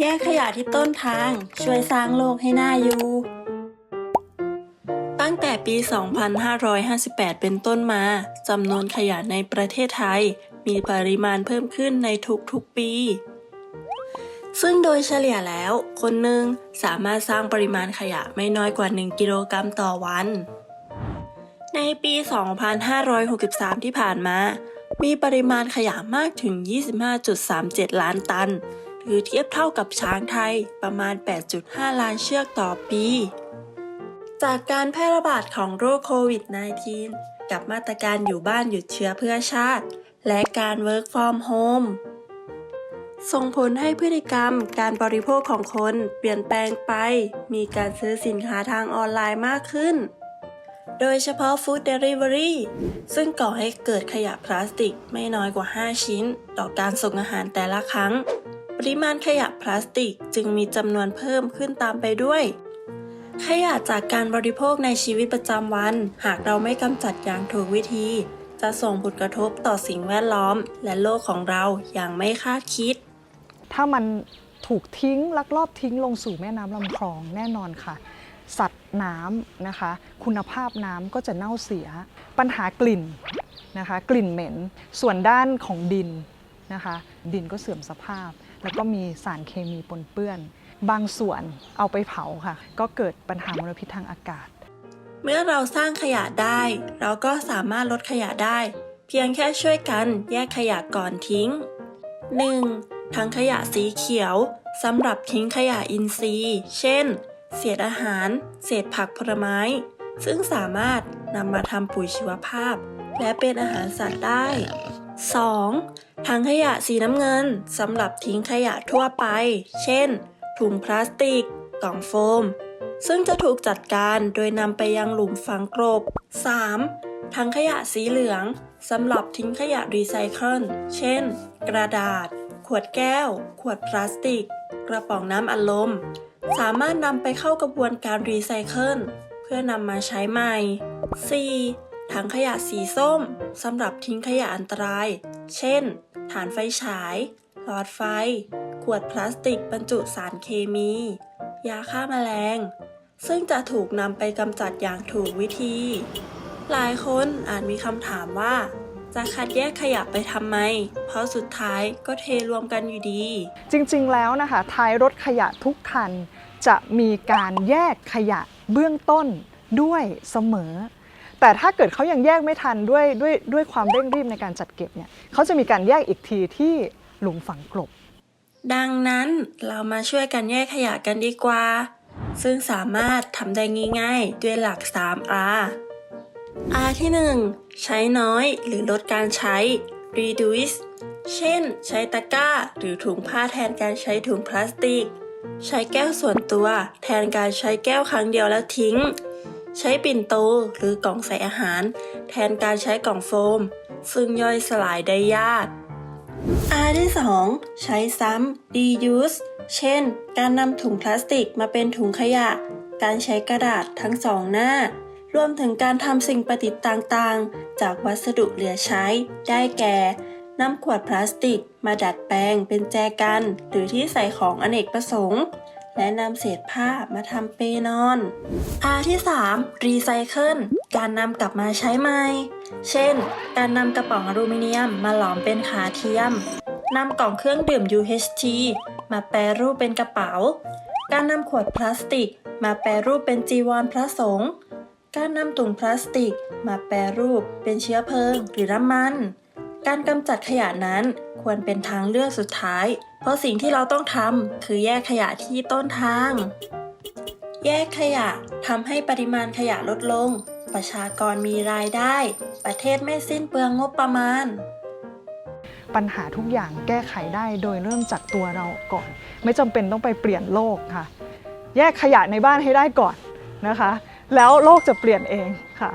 แยกขยะที่ต้นทาง ช่วยสร้างโลกให้น่าอยู่ ตั้งแต่ปี 2558 เป็นต้นมาจำนวนขยะในประเทศไทย มีปริมาณเพิ่มขึ้นในทุกๆปี ซึ่งโดยเฉลี่ยแล้ว คนหนึ่งสามารถสร้างปริมาณขยะไม่น้อยกว่า 1 กิโลกรัมต่อวัน ในปี 2563 ที่ผ่านมา มีปริมาณขยะมากถึง 25.37 ล้านตัน หรือเทียบเท่ากับช้างไทยประมาณ 8.5 ล้านเชือกต่อปี จากการแพร่ระบาดของโรคโควิด -19 กับมาตรการอยู่บ้านหยุดเชื้อเพื่อชาติ และการ work from home ส่งผลให้พฤติกรรมการบริโภคของคนเปลี่ยนแปลงไป มีการซื้อสินค้าทางออนไลน์มากขึ้น โดยเฉพาะ Food Delivery ซึ่งก่อให้เกิดขยะพลาสติกไม่น้อยกว่า 5 ชิ้น ต่อการส่งอาหารแต่ละครั้ง ปริมาณขยะพลาสติกจึงมีจำนวนเพิ่มขึ้นตามไปด้วย ขยะจากการบริโภคในชีวิตประจำวัน หากเราไม่กำจัดอย่างถูกวิธี จะส่งผลกระทบต่อสิ่งแวดล้อม และโลกของเราอย่างไม่คาดคิด ถ้ามันถูกทิ้งลักลอบทิ้งลงสู่แม่น้ำลำคลองแน่นอนค่ะ สัตว์น้ำนะคะ คุณภาพน้ำก็จะเน่าเสีย ปัญหากลิ่นนะคะ กลิ่นเหม็น ส่วนด้านของดินนะคะ ดินก็เสื่อมสภาพ แล้วก็มีสารเคมีปนเปื้อน บางส่วนเอาไปเผาค่ะ ก็เกิดปัญหามลพิษทางอากาศ เมื่อเราสร้างขยะได้ เราก็สามารถลดขยะได้ เพียงแค่ช่วยกันแยกขยะก่อนทิ้ง 1. ถังขยะสีเขียวสำหรับทิ้งขยะอินทรีย์ เช่น เศษอาหาร เศษผักผลไม้ ซึ่งสามารถนำมาทำปุ๋ยชีวภาพ และเป็นอาหารสัตว์ได้ 2. ถังขยะสีน้ำเงินสำหรับทิ้งขยะทั่วไป เช่น ถุงพลาสติก กล่องโฟม ซึ่งจะถูกจัดการโดยนำไปยังหลุมฝังกลบ 3. ถังขยะสีเหลืองสำหรับทิ้งขยะรีไซเคิล เช่น กระดาษ ขวดแก้ว ขวดพลาสติก กระป๋องน้ำอัดลม สามารถนำไปเข้ากระบวนการรีไซเคิลเพื่อนำมาใช้ใหม่ 4. ถังขยะสีส้มสำหรับทิ้งขยะอันตราย เช่น ฐานไฟฉาย หลอดไฟ ขวดพลาสติกบรรจุสารเคมี ยาฆ่าแมลง ซึ่งจะถูกนำไปกำจัดอย่างถูกวิธี หลายคนอาจมีคำถามว่า จะคัดแยกขยะไปทำไม เพราะสุดท้ายก็เทรวมกันอยู่ดี จริงๆ แล้วนะคะ ท้ายรถขยะทุกคัน จะมีการแยกขยะเบื้องต้นด้วยเสมอ แต่ถ้าเกิดเขายังแยกไม่ทันด้วยด้วยด้วยความเร่งรีบในการจัดเก็บเนี่ยเขาจะมีการแยกอีกทีที่หลุมฝังกลบ ดังนั้นเรามาช่วยกันแยกขยะกันดีกว่า ซึ่งสามารถทำได้ง่ายๆ ด้วยหลัก 3R R ที่ 1 ใช้น้อยหรือลดการใช้ reduce เช่น ใช้ตะกร้า หรือถุงผ้าแทนการใช้ถุงพลาสติก ใช้แก้วส่วนตัว แทนการใช้แก้วครั้งเดียวแล้วทิ้ง ใช้ปิ่นโตหรือกล่องใส่อาหาร แทนการใช้กล่องโฟม ซึ่งย่อยสลายได้ยาก R ที่ 2 ใช้ซ้ำ reuse เช่น การนำถุงพลาสติกมาเป็นถุงขยะ การใช้กระดาษทั้งสองหน้า รวมถึงการทำสิ่งประดิษฐ์ต่างๆ จากวัสดุเหลือใช้ ได้แก่นำขวดพลาสติกมาดัดแปลงเป็นแจกัน หรือที่ใส่ของอเนกประสงค์ และนำเศษผ้ามาทำเปนอน R ที่3รีไซเคิลการนำกลับมาใช้ใหม่ เช่น การนำกระป๋องอลูมิเนียมมาหลอมเป็นขาเทียมนำกล่องเครื่องดื่ม UHT มาแปรรูปเป็นกระเป๋า การนำขวดพลาสติก มาแปรรูปเป็นจีวรพระสงฆ์ การนำถุงพลาสติก มาแปรรูปเป็นเชื้อเพลิงหรือน้ำมัน การกำจัดขยะนั้นควรเป็นทางเลือกสุดท้าย เพราะสิ่งที่เราต้องทำคือแยกขยะที่ต้นทาง แยกขยะทำให้ปริมาณขยะลดลง ประชากรมีรายได้ ประเทศไม่สิ้นเปลืองงบประมาณ ปัญหาทุกอย่างแก้ไขได้โดยเริ่มจากตัวเราก่อน ไม่จำเป็นต้องไปเปลี่ยนโลกค่ะ แยกขยะในบ้านให้ได้ก่อนนะคะ แล้วโลกจะเปลี่ยนเองค่ะ